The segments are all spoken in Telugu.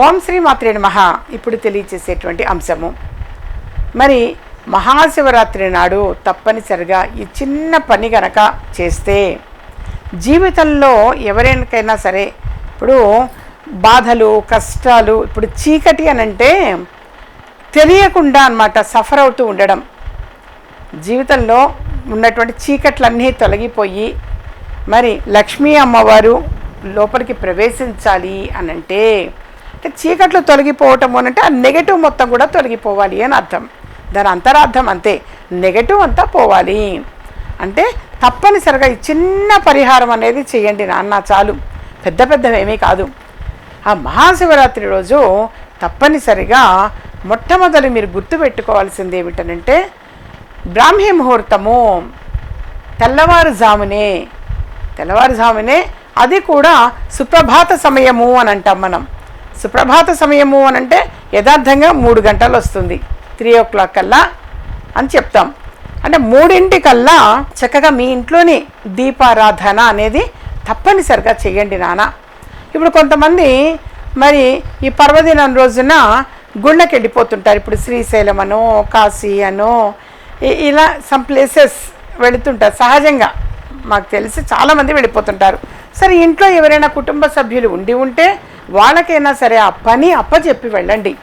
ఓం శ్రీ మాత్రే నమః. ఇప్పుడు తెలియచేసేటువంటి అంశము. మరి మహాశివరాత్రి నాడు తప్పనిసరిగా ఈ చిన్న పని గనక చేస్తే జీవితంలో ఎవరికైనా సరే ఇప్పుడు బాధలు కష్టాలు ఇప్పుడు చీకటి అని అంటే తెలియకుండా అన్నమాట సఫర్ అవుతూ ఉండడం. జీవితంలో ఉన్నటువంటి చీకట్లన్నీ తొలగిపోయి మరి లక్ష్మీ అమ్మవారు లోపలికి ప్రవేశించాలి అనంటే చీకట్లు తొలగిపోవటం అనంటే అంటే ఆ నెగటివ్ మొత్తం కూడా తొలగిపోవాలి అని అర్థం. దాని అంతరార్థం అంతే. నెగటివ్ అంతా పోవాలి. అంటే తప్పనిసరిగా ఈ చిన్న పరిహారం అనేది చేయండి నాన్న చాలు. పెద్ద పెద్దవేమీ కాదు. ఆ మహాశివరాత్రి రోజు తప్పనిసరిగా మొట్టమొదటి మీరు గుర్తుపెట్టుకోవాల్సింది ఏమిటనంటే బ్రాహ్మీ ముహూర్తము. తెల్లవారుజామునే. తెల్లవారుజామునే అది కూడా సుప్రభాత సమయము అని అంటాం మనం. సుప్రభాత సమయము అని అంటే యథార్థంగా మూడు గంటలు వస్తుంది. త్రీ ఓ క్లాక్ కల్లా అని చెప్తాం. అంటే మూడింటికల్లా చక్కగా మీ ఇంట్లోని దీపారాధన అనేది తప్పనిసరిగా చేయండి నాన్న ఇప్పుడు కొంతమంది మరి ఈ పర్వదినం రోజున గుళ్ళకి వెళ్ళిపోతుంటారు. ఇప్పుడు శ్రీశైలం అనో కాశీ అనో ఇలా సమ్ ప్లేసెస్ వెళుతుంటారు. సహజంగా మాకు తెలిసి చాలామంది వెళ్ళిపోతుంటారు. సరే ఇంట్లో ఎవరైనా కుటుంబ సభ్యులు ఉండి ఉంటే వాళ్ళకైనా సరే ఆ పని అప్పచెప్పి వెళ్ళండి.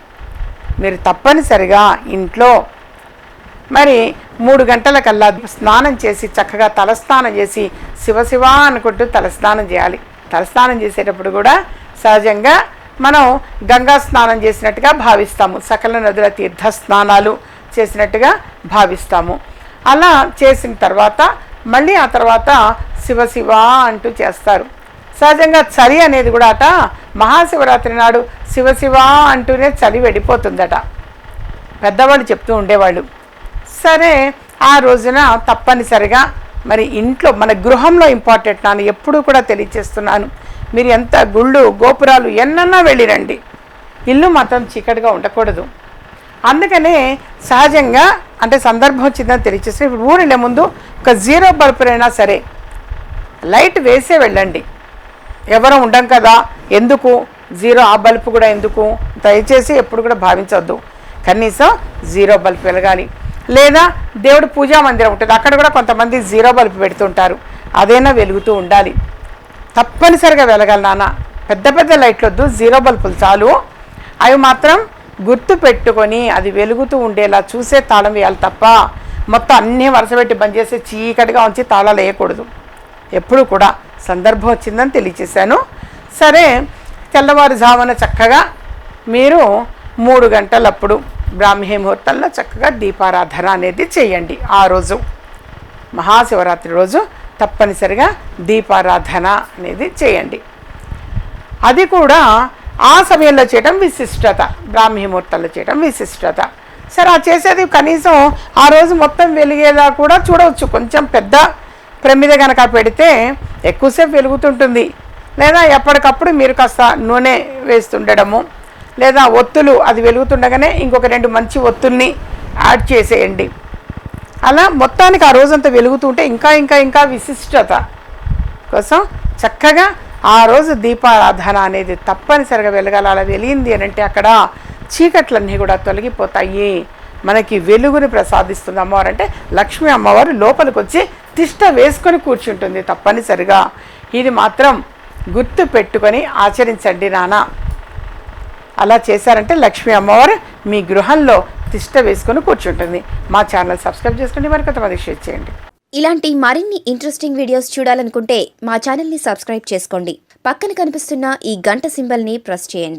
మీరు తప్పనిసరిగా ఇంట్లో మరి మూడు గంటలకల్లా స్నానం చేసి చక్కగా తలస్నానం చేసి శివ శివ అనుకుంటూ తలస్నానం చేయాలి. తలస్నానం చేసేటప్పుడు కూడా సహజంగా మనం గంగా స్నానం చేసినట్టుగా భావిస్తాము. సకల నదుల తీర్థ స్నానాలు చేసినట్టుగా భావిస్తాము. అలా చేసిన తర్వాత మళ్ళీ ఆ తర్వాత శివ శివ అంటూ చేస్తారు. సహజంగా చలి అనేది కూడా అట మహాశివరాత్రి నాడు శివ శివ అంటూనే చలి వెళ్ళిపోతుందట. పెద్దవాళ్ళు చెప్తూ ఉండేవాళ్ళు సరే ఆ రోజున తప్పనిసరిగా మరి ఇంట్లో మన గృహంలో ఇంపార్టెంట్ నాను ఎప్పుడూ కూడా తెలియచేస్తున్నాను. మీరు ఎంత గుళ్ళు గోపురాలు ఎన్నన్నా వెళ్ళిరండి. ఇల్లు మాత్రం చీకటిగా ఉండకూడదు. అందుకనే సహజంగా అంటే సందర్భం వచ్చిందని తెలియచేస్తే ఇప్పుడు ఊరు వెళ్ళే ముందు ఒక జీరో బల్బులైనా సరే లైట్ వేసే వెళ్ళండి. ఎవరు ఉండం కదా? ఎందుకు? జీరో ఆ బల్బు కూడా ఎందుకు? దయచేసి ఎప్పుడు కూడా భావించవద్దు కనీసం జీరో బల్బ్ వెలగాలి. లేదా దేవుడు పూజా మందిరం ఉంటుంది. అక్కడ కూడా కొంతమంది జీరో బల్బ్ పెడుతుంటారు. అదైనా వెలుగుతూ ఉండాలి. తప్పనిసరిగా వెలగాలి నాన్న. పెద్ద పెద్ద లైట్లు వద్దు. జీరో బల్బులు చాలు. అవి మాత్రం గుర్తు పెట్టుకొని అది వెలుగుతూ ఉండేలా చూసే తాళం వేయాలి తప్ప మొత్తం అన్నీ వరుసపెట్టి బంద్ చేసి చీకటిగా ఉంచి తాళాలు వేయకూడదు. ఎప్పుడు కూడా సందర్భం వచ్చిందని తెలియచేశాను. సరే తెల్లవారుజామున చక్కగా మీరు మూడు గంటలప్పుడు బ్రాహ్మీ ముహూర్తంలో చక్కగా దీపారాధన అనేది చేయండి. ఆ రోజు మహాశివరాత్రి రోజు తప్పనిసరిగా దీపారాధన అనేది చేయండి. అది కూడా ఆ సమయంలో చేయటం విశిష్టత బ్రాహ్మీ ముహూర్తంలో చేయటం విశిష్టత. సరే ఆ చేసేది కనీసం ఆ రోజు మొత్తం వెలిగేలా కూడా చూడవచ్చు. కొంచెం పెద్ద ప్రమిద కనుక పెడితే ఎక్కువసేపు వెలుగుతుంటుంది. లేదా ఎప్పటికప్పుడు మీరు కాస్త నూనె వేస్తుండడము లేదా ఒత్తులు అది వెలుగుతుండగానే ఇంకొక రెండు మంచి ఒత్తుల్ని యాడ్ చేసేయండి. అలా మొత్తానికి ఆ రోజంతా వెలుగుతుంటే ఇంకా ఇంకా ఇంకా విశిష్టత కోసం చక్కగా ఆ రోజు దీపారాధన అనేది తప్పనిసరిగా వెలగాల. అలా వెలిగింది అని అంటే అక్కడ చీకట్లన్నీ కూడా తొలగిపోతాయి. మనకి వెలుగుని ప్రసాదిస్తుంది అమ్మవారు అంటే లక్ష్మీ అమ్మవారు లోపలికి వచ్చి తిష్ట వేసుకొని కూర్చుంటుంది తప్పనిసరిగా. ఇది మాత్రం గుర్తు పెట్టుకొని ఆచరించండి నాన్న. అలా చేశారంటే లక్ష్మీ అమ్మవారు మీ గృహంలో తిష్ట వేసుకొని కూర్చుంటుంది. మా ఛానల్ సబ్స్క్రైబ్ చేసుకోండి మరి కొంతమందికి షేర్ చేయండి. ఇలాంటి మరిన్ని ఇంట్రెస్టింగ్ వీడియోస్ చూడాలనుకుంటే మా ఛానల్ని సబ్స్క్రైబ్ చేసుకోండి. పక్కన కనిపిస్తున్న ఈ గంట సింబల్ని ప్రెస్ చేయండి.